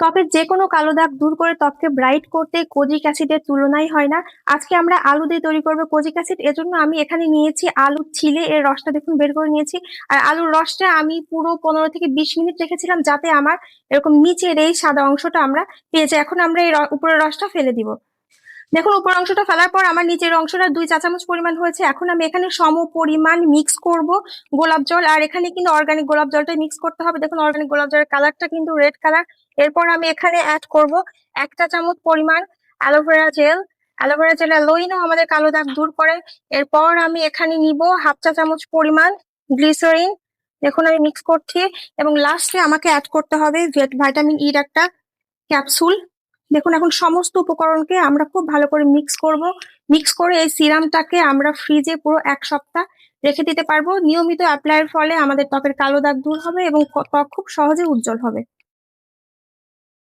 ত্বকের যে কোনো কালো দাগ দূর করে ত্বককে ব্রাইট করতে কোজিক অ্যাসিডের তুলনাই হয় না। আজকে আমরা আলু দিয়ে তৈরি করব কোজিক অ্যাসিড। জন্য আমি এখানে নিয়েছি আলু ছিলে, এর রসটা দেখুন বের করে নিয়েছি। আর আলুর রসটা আমি পুরো পনেরো থেকে বিশ মিনিট রেখেছিলাম যাতে আমার এরকম নিচের এই সাদা অংশটা আমরা পেয়ে যাই। এখন আমরা এই উপরের রসটা ফেলে দিব। দেখুন, উপর অংশটা ফেলার পর আমার নিচের অংশটা দুই চা চামচ পরিমাণ হয়েছে। এখন আমি এখানে সম পরিমাণ মিক্স করব গোলাপ জল। আর এখানে কিন্তু অর্গানিক গোলাপ জলটা মিক্স করতে হবে। দেখুন অর্গানিক গোলাপ জলের কালারটা কিন্তু রেড কালার এরপর আমি এখানে অ্যাড করব একটা চামচ পরিমাণ aloe vera gel aloe vera gel অ্যালোইনও আমাদের কালো দাগ দূর করে। এরপর আমি এখানে নিব হাফ চা চামচ পরিমাণ গ্লিসারিন দেখুন, আমি মিক্স করছি। এবং লাস্টে আমাকে অ্যাড করতে হবে ভাইটামিন ইর একটা ক্যাপসুল দেখুন, এখন সমস্ত উপকরণকে আমরা খুব ভালো করে মিক্স করব। মিক্স করে এই সিরামটাকে আমরা ফ্রিজে পুরো এক সপ্তাহ রেখে দিতে পারব। নিয়মিত অ্যাপ্লাইয়ের ফলে আমাদের ত্বকের কালো দাগ দূর হবে এবং ত্বক খুব সহজে উজ্জ্বল হবে।